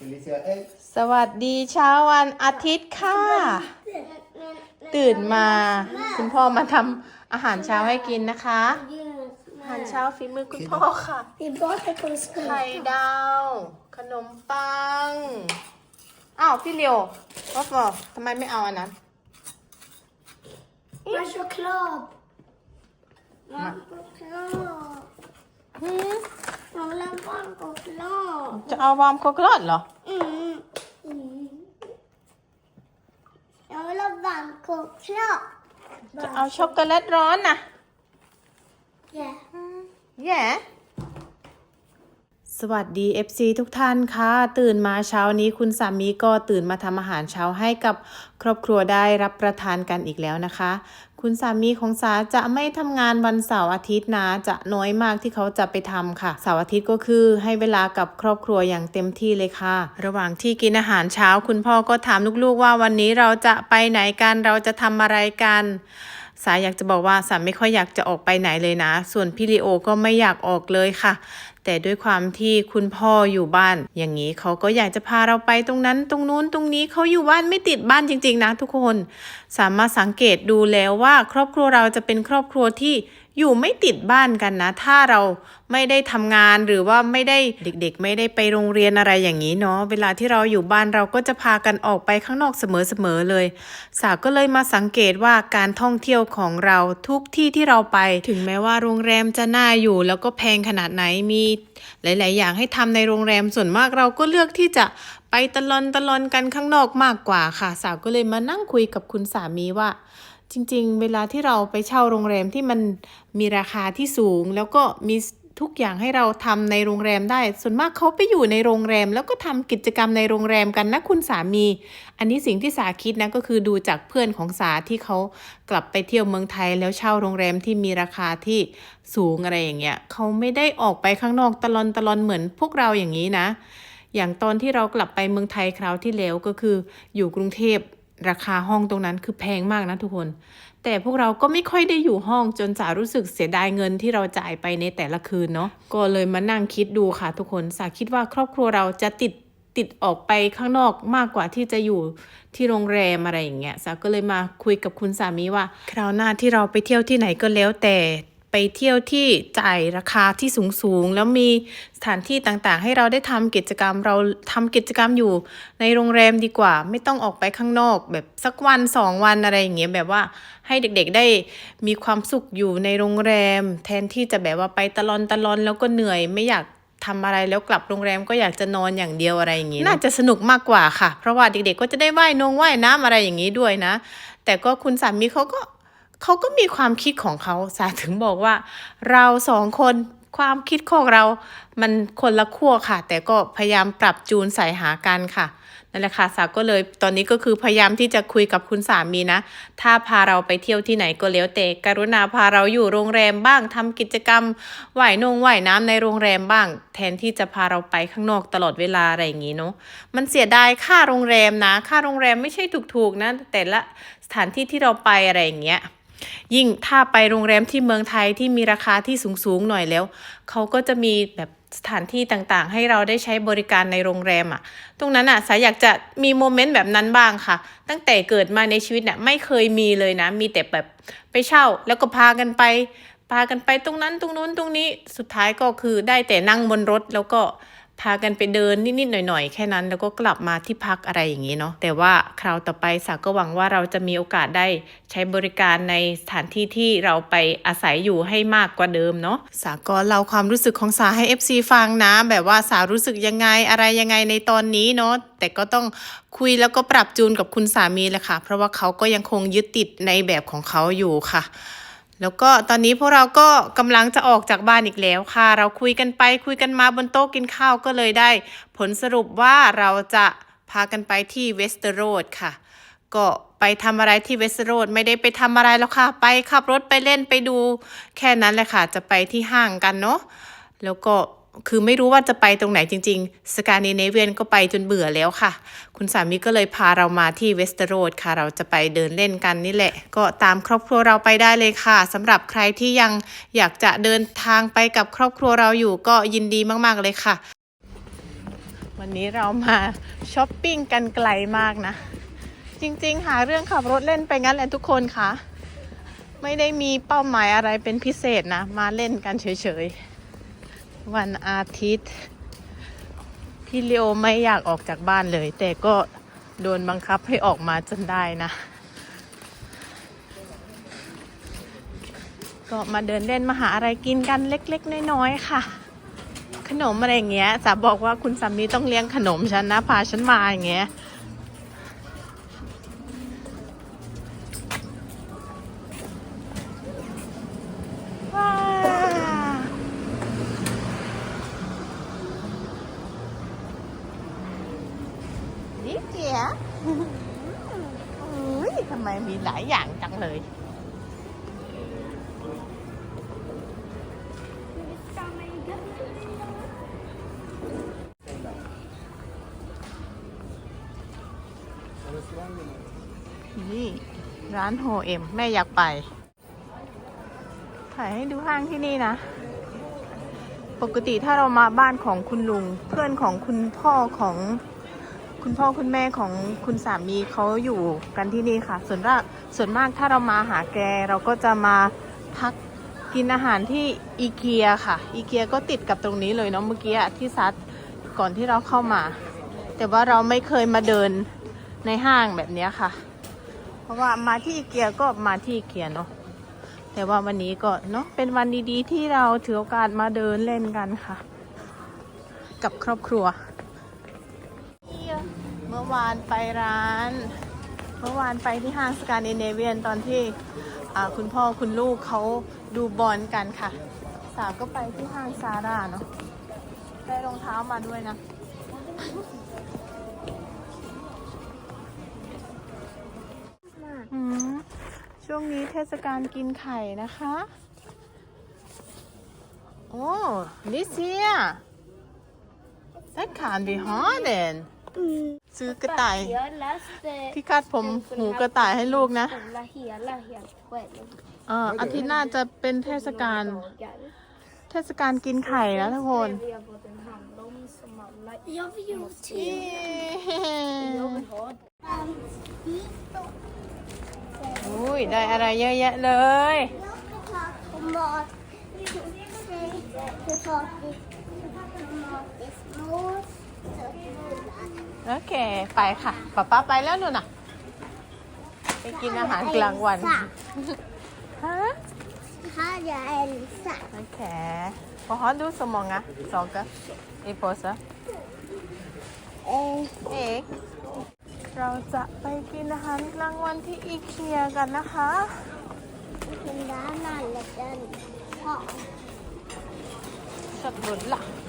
Felicia egg. สวัสดีเช้าวันอาทิตย์ค่ะ ตื่นมา คุณพ่อมาทำอาหารเช้าให้กินนะคะ อาหารเช้าฝีมือคุณพ่อค่ะ Vi bakar kunskap. ไข่ดาว ขนมปัง อ้าว พี่เลียวว่าฟอทำไมไม่เอาอันนั้น Var choklad. Varm choklad. หืม Jag vill ha varm choklad. จะ เอาวอร์มโคโกแลตเหรอ Mm. Mm. Jag vill ha varm choklad. จะเอาช็อกโกแลตร้อนนะ Yeah. แย่ สวัสดี FC ทุกท่านค่ะ ตื่นมาเช้านี้คุณสามีก็ตื่นมาทำอาหารเช้าให้กับครอบครัวได้รับประทานกันอีกแล้วนะคะ คุณสามีของสาจะไม่ทำงานวันเสาร์อาทิตย์นะจะน้อยมากที่เขาจะไปทำค่ะเสาร์อาทิตย์ก็คือให้เวลากับครอบครัวอย่างเต็มที่เลยค่ะ ระหว่างที่กินอาหารเช้า คุณพ่อก็ถามลูกๆว่าวันนี้เราจะไปไหนกันเราจะทำอะไรกัน สาอยากจะบอกว่าสาไม่ค่อยอยากจะออกไปไหนเลยนะ ส่วนพี่ลีโอก็ไม่อยากออกเลยค่ะ แต่ด้วยความที่คุณพ่ออยู่บ้าน อย่างนี้เขาก็อยากจะพาเราไปตรงนั้นตรงนู้นตรงนี้เขาอยู่บ้านไม่ติดบ้านจริง ๆ นะทุกคน สามารถสังเกตดูแล้วว่า ครอบครัวเราจะเป็นครอบครัวที่ อยู่ไม่ติดบ้านกันนะ ถ้าเราไม่ได้ทำงานหรือว่าไม่ได้เด็กๆ ไม่ได้ไปโรงเรียนอะไรอย่างนี้เนาะเวลาที่เราอยู่บ้านเราก็จะพากันออกไปข้างนอกเสมอๆเลยสาก็เลยมาสังเกตว่าการท่องเที่ยวของเราทุกที่ที่เราไป ถึงแม้ว่าโรงแรมจะน่าอยู่ แล้วก็แพงขนาดไหนมีหลาย ๆ อย่างให้ทำในโรงแรมส่วนมากเราก็เลือกที่จะไปตะลอนตะลอนกันข้างนอกมากกว่าค่ะ สาวก็เลยมานั่งคุยกับคุณสามีว่า จริงๆ เวลาที่เราไปเช่าโรงแรมที่มันมีราคาที่สูง แล้วก็มีทุกอย่างให้เราทำในโรงแรมได้ ส่วนมากเขาไปอยู่ในโรงแรม แล้วก็ทำกิจกรรมในโรงแรมกันนะคุณสามี อันนี้สิ่งที่สาคิดนะก็คือดูจากเพื่อนของสาที่เขากลับไปเที่ยวเมืองไทย แล้วเช่าโรงแรมที่มีราคาที่สูงอะไรอย่างเงี้ยเขาไม่ได้ออกไปข้างนอกตลอนตลอนเหมือนพวกเราอย่างนี้นะ อย่างตอนที่เรากลับไปเมืองไทยคราวที่แล้วก็คือ อยู่กรุงเทพ ราคาห้องตรงนั้นคือแพงมากนะทุกคน แต่พวกเราก็ไม่ค่อยได้อยู่ห้องจนสารู้สึกเสียดายเงินที่เราจ่ายไปในแต่ละคืนเนาะก็เลยมานั่งคิดดูค่ะทุกคนสาคิดว่าครอบครัวเราจะติดติดออกไปข้างนอกมากกว่าที่จะอยู่ที่โรงแรมอะไรอย่างเงี้ยสาก็เลยมาคุยกับคุณสามีว่า คราวหน้าที่เราไปเที่ยวที่ไหนก็แล้วแต่ ไปเที่ยวที่จ่ายราคาที่สูงๆ แล้วมีสถานที่ต่างๆ ให้เราได้ทำกิจกรรมเราทำกิจกรรมอยู่ในโรงแรมดีกว่า ไม่ต้องออกไปข้างนอก แบบสักวันสองวันอะไรอย่างเงี้ยแบบว่าให้เด็กๆได้มีความสุขอยู่ในโรงแรม แทนที่จะแบบว่าไปตะลอนตะลอนแล้วก็เหนื่อยไม่อยากทำอะไรแล้วกลับโรงแรมก็อยากจะนอนอย่างเดียวอะไรอย่างงี้ น่าจะสนุกมากกว่าค่ะ เพราะว่าเด็กๆก็จะได้ว่ายนงว่ายน้ำอะไรอย่างนี้ด้วยนะ แต่ก็คุณสามีเขาก็ เขาก็มีความคิดของเขาสาถึงบอกว่า เราสองคนความคิดของเรามันคนละขั้วค่ะ แต่ก็พยายามปรับจูนใส่หากันค่ะนั่นแหละค่ะสาก็เลยตอนนี้ก็คือพยายามที่จะคุยกับคุณสามีนะ ถ้าพาเราไปเที่ยวที่ไหนก็แล้วแต่กรุณาพาเราอยู่โรงแรมบ้างทำกิจกรรมว่ายนงว่ายน้ำในโรงแรมบ้าง แทนที่จะพาเราไปข้างนอกตลอดเวลาอะไรอย่างนี้เนาะมันเสียดายค่าโรงแรมนะ ค่าโรงแรมไม่ใช่ถูกๆนะแต่ละสถานที่ที่เราไปอะไรอย่างเงี้ย ยิ่งถ้าไปโรงแรมที่เมืองไทยที่มีราคาที่สูงๆหน่อยแล้ว เขาก็จะมีแบบสถานที่ต่างๆ ให้เราได้ใช้บริการในโรงแรมอะ่ะ ตรงนั้นอะสายอยากจะมีโมเมนต์แบบนั้นบ้างค่ะ ตั้งแต่เกิดมาในชีวิตเนี่ยไม่เคยมีเลยนะ มีแต่แบบไปเช่าแล้วก็พากันไป พากันไปตรงนั้นตรงนู้นตรงนี้สุดท้ายก็คือได้แต่นั่งบนรถแล้วก็ พากันไปเดินนิดๆหน่อยๆ แค่นั้น แล้วก็กลับมาที่พักอะไรอย่างนี้เนาะแต่ว่าคราวต่อไปสาก็หวังว่าเราจะมีโอกาสได้ใช้บริการในสถานที่ที่เราไปอาศัยอยู่ให้มากกว่าเดิมเนาะสาก็เล่าความรู้สึกของสาให้ FC ฟังนะ แบบว่าสารู้สึกยังไงอะไรยังไงในตอนนี้เนาะแต่ก็ต้องคุยแล้วก็ปรับจูนกับคุณสามีแหละค่ะ เพราะว่าเขาก็ยังคงยึดติดในแบบของเขาอยู่ค่ะ แล้วก็ตอนนี้พวกเราก็กำลังจะออกจากบ้านอีกแล้วค่ะ เราคุยกันไปคุยกันมาบนโต๊ะกินข้าวก็เลยได้ ผลสรุปว่าเราจะพากันไปที่เวสเตอร์โรดค่ะ ก็ไปทำอะไรที่เวสเตอร์โรดไม่ได้ไปทำอะไรแล้วค่ะ ไปขับรถไปเล่นไปดู แค่นั้นแหละค่ะ จะไปที่ห้างกันเนาะแล้วก็ คือไม่รู้ว่าจะไปตรงไหนจริงๆ สกาเนเนเวียนก็ไปจนเบื่อแล้วค่ะ คุณสามีก็เลยพาเรามาที่เวสเตอร์โรดค่ะ เราจะไปเดินเล่นกันนี่แหละ ก็ตามครอบครัวเราไปได้เลยค่ะสำหรับใครที่ยังอยากจะเดินทางไปกับครอบครัวเราอยู่ก็ยินดีมากๆเลยค่ะ วันนี้เรามาช้อปปิ้งกันไกลมากนะ จริงๆ หาเรื่องขับรถเล่นไปงั้นแหละทุกคนค่ะ ไม่ได้มีเป้าหมายอะไรเป็นพิเศษนะ มาเล่นกันเฉยๆ วันอาทิตย์ พี่เลโอไม่อยากออกจากบ้านเลย แต่ก็โดนบังคับให้ออกมาจนได้นะ ก็มาเดินเล่นมาหาอะไรกินกันเล็กๆ น้อยๆ ค่ะ ขนมอะไรอย่างเงี้ยจะบอกว่าคุณสามีต้องเลี้ยงขนมฉันนะพาฉันมาอย่างเงี้ย ทำไมมีหลายอย่างจังเลยนี่ร้านโฮเอ็มแม่อยากไป ถ่ายให้ดูห้างที่นี่นะ ปกติถ้าเรามาบ้านของคุณลุง เพื่อนของคุณพ่อของ คุณพ่อคุณแม่ของคุณสามีเขาอยู่กันที่นี่ค่ะ ส่วนมากส่วนมากถ้าเรามาหาแกเราก็จะมาพักกินอาหารที่อีเกียค่ะ อีเกียก็ติดกับตรงนี้เลยเนาะเมื่อกี้ที่ซัดก่อนที่เราเข้ามา แต่ว่าเราไม่เคยมาเดินในห้างแบบนี้ค่ะ เพราะว่ามาที่อีเกียก็มาที่อีเกียเนาะแต่ว่าวันนี้ก็เนาะเป็นวันดีๆ ที่เราถือโอกาสมาเดินเล่นกันค่ะ กับครอบครัว วานไปร้าน เมื่อวานไปที่ห้างสกาเนเนเวียนตอนที่อ่าคุณพ่อคุณลูกเขาดูบอลกันค่ะ สาวก็ไปที่ห้างซาร่าเนาะได้รองเท้ามาด้วยนะอืมช่วงนี้เทศกาลกินไข่นะคะ โอ้ลิเซีย that can't be hard then ซื้อกระต่าย Hier läste ที่คาดผมหูกระต่ายให้ลูกนะ skola hela helt själv. เอออาทิตย์หน้าจะเป็นเทศกาล Dagar. เทศกาลกินไข่แล้วทุกคน Vi har fått en handlom som alla... Jag vill ju เย้ Jag vill ha den. อุ้ยได้อะไรเยอะแยะเลย โอเค ไปค่ะป๊าป๊าไปแล้วนู่นน่ะ ไปกินอาหารกลางวันฮะ Här är Elsa. Okej. Vad har du så många saker i påsen? Eh, เอกเราจะไปกินอาหารกลางวันที่อีเคียกันนะคะ Den där nalleken har ชัดบุญละ lägger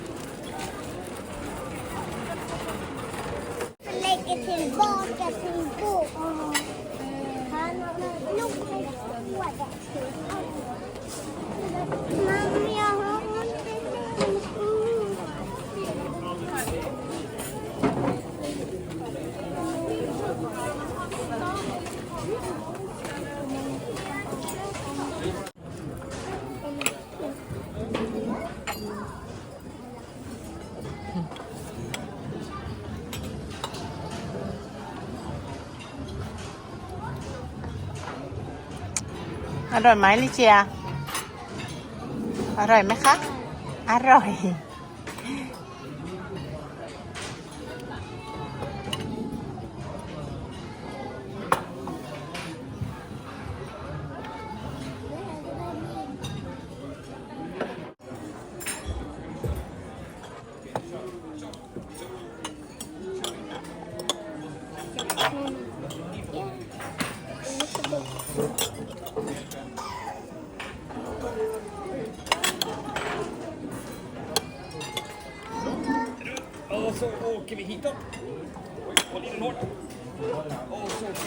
อร่อยไหมลิเจีย อร่อยไหมคะ อร่อย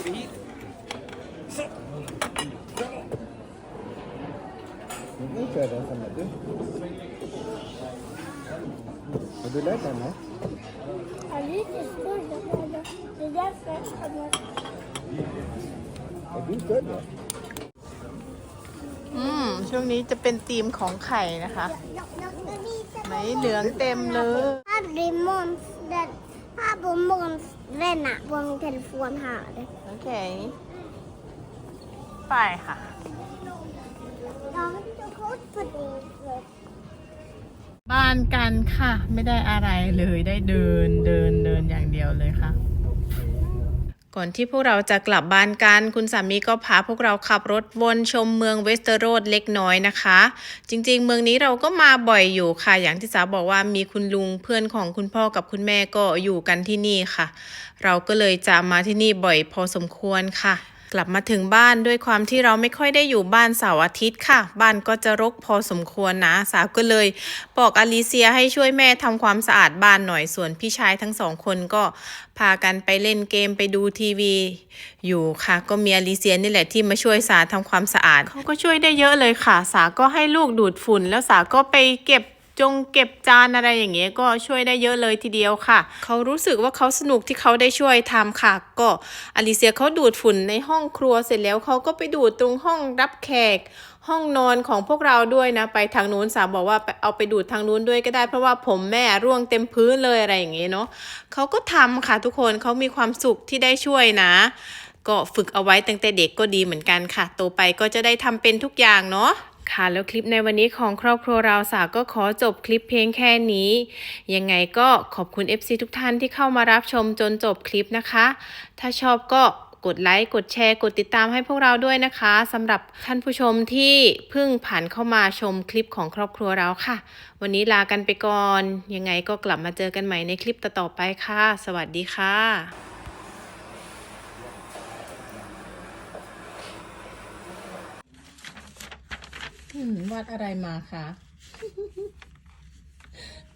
vi hit. Så. Bra. Nu kör den som är du. Har du lärt dig något? Ja, lite större. Det är därför att man... Är du större? อืม ช่วงนี้จะเป็นธีมของไข่นะคะ Jag, jag ska visa ไหนเหลืองเต็มเลย Harry Monster. Den här bomben ränna på min telefon här. โอเค ไปค่ะ Jag har inte kort på det. บ้านกันค่ะ ไม่ได้อะไรเลยได้เดินเดินเดินอย่างเดียวเลยค่ะ ก่อนที่พวกเราจะกลับบ้านกัน คุณสามีก็พาพวกเราขับรถวนชมเมืองเวสเตอร์โรดเล็กน้อยนะคะ จริงๆ เมืองนี้เราก็มาบ่อยอยู่ค่ะ อย่างที่สาวบอกว่ามีคุณลุงเพื่อนของคุณพ่อกับคุณแม่ก็อยู่กันที่นี่ค่ะ เราก็เลยจะมาที่นี่บ่อยพอสมควรค่ะ กลับมาถึงบ้านด้วยความที่เราไม่ค่อยได้อยู่บ้านเสาร์อาทิตย์ค่ะ บ้านก็จะรกพอสมควรนะสาวก็เลยบอกอลิเซียให้ช่วยแม่ทำความสะอาดบ้านหน่อยส่วนพี่ชายทั้งสองคนก็พากันไปเล่นเกมไปดูทีวี อยู่ค่ะ ก็มีอลิเซียนี่แหละที่มาช่วยสาทำความสะอาดเขาก็ช่วยได้เยอะเลยค่ะ สาก็ให้ลูกดูดฝุ่น แล้วสาก็ไปเก็บ จงเก็บจานอะไรอย่างเงี้ยก็ช่วยได้เยอะเลยทีเดียวค่ะ เขารู้สึกว่าเขาสนุกที่เขาได้ช่วยทำค่ะ ก็อลิเซียเขาดูดฝุ่นในห้องครัวเสร็จแล้วเขาก็ไปดูดตรงห้องรับแขก ห้องนอนของพวกเราด้วยนะ ไปทางนู้นสาวบอกว่าเอาไปดูดทางนู้นด้วยก็ได้ เพราะว่าผมแม่ร่วงเต็มพื้นเลยอะไรอย่างเงี้ยเนาะเขาก็ทำค่ะทุกคนเขามีความสุขที่ได้ช่วยนะ ก็ฝึกเอาไว้ตั้งแต่เด็กก็ดีเหมือนกันค่ะโตไปก็จะได้ทำเป็นทุกอย่างเนาะ ค่ะแล้วคลิปในวันนี้ของครอบครัวเราสาก็ขอจบคลิปเพียงแค่นี้ ยังไงก็ขอบคุณ FC ทุกท่านที่เข้ามารับชมจนจบคลิปนะคะ ถ้าชอบก็กดไลค์ กดแชร์ กดติดตามให้พวกเราด้วยนะคะสำหรับท่านผู้ชมที่เพิ่งผ่านเข้ามาชมคลิปของครอบครัวเราค่ะ วันนี้ลากันไปก่อน ยังไงก็กลับมาเจอกันใหม่ในคลิปต่อๆไปค่ะ สวัสดีค่ะ อืมวาดอะไรมาคะ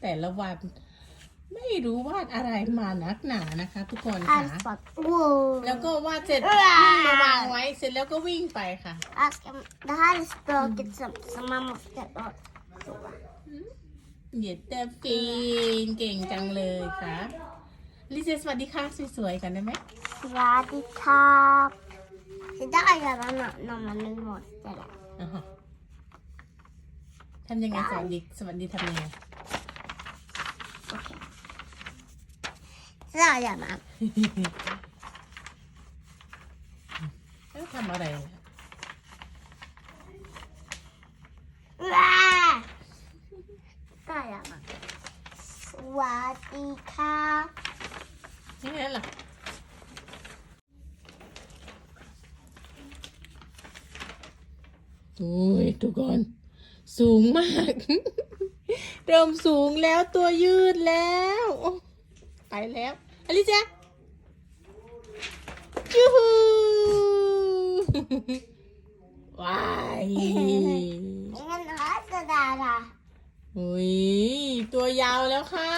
แต่ละวันไม่รู้วาดอะไรมานักหนานะคะ ทุกคนค่ะ Alfat. Wow. แล้วก็วาดเสร็จวิ่งมาวางไว้ ssett แล้วก็วิ่งไปค่ะ Jag ska- Det här är språket som, som man måste ha. เหยียดแต่ฟิงเก่งจังเลยค่ะลิเซสวัสดีค่ะสวยๆกันได้ไหม Swadikap. Det där gör man när- när man nu måste det. อ่าฮะ ทำยังไงสวัสดีสวัสดีทำยังไง Okej. Så där gör man. แล้วทำอะไรนะ Uah! Där gör man. Swadikap. นี่นั่นเหรอโอ้ยทุกคน สูงมาก เริ่มสูงแล้วตัวยืดแล้ว ไปแล้วอลิเจ้าจูฮูว้าย Ingen hör det där. อุ้ย ตัวยาวแล้วค่ะ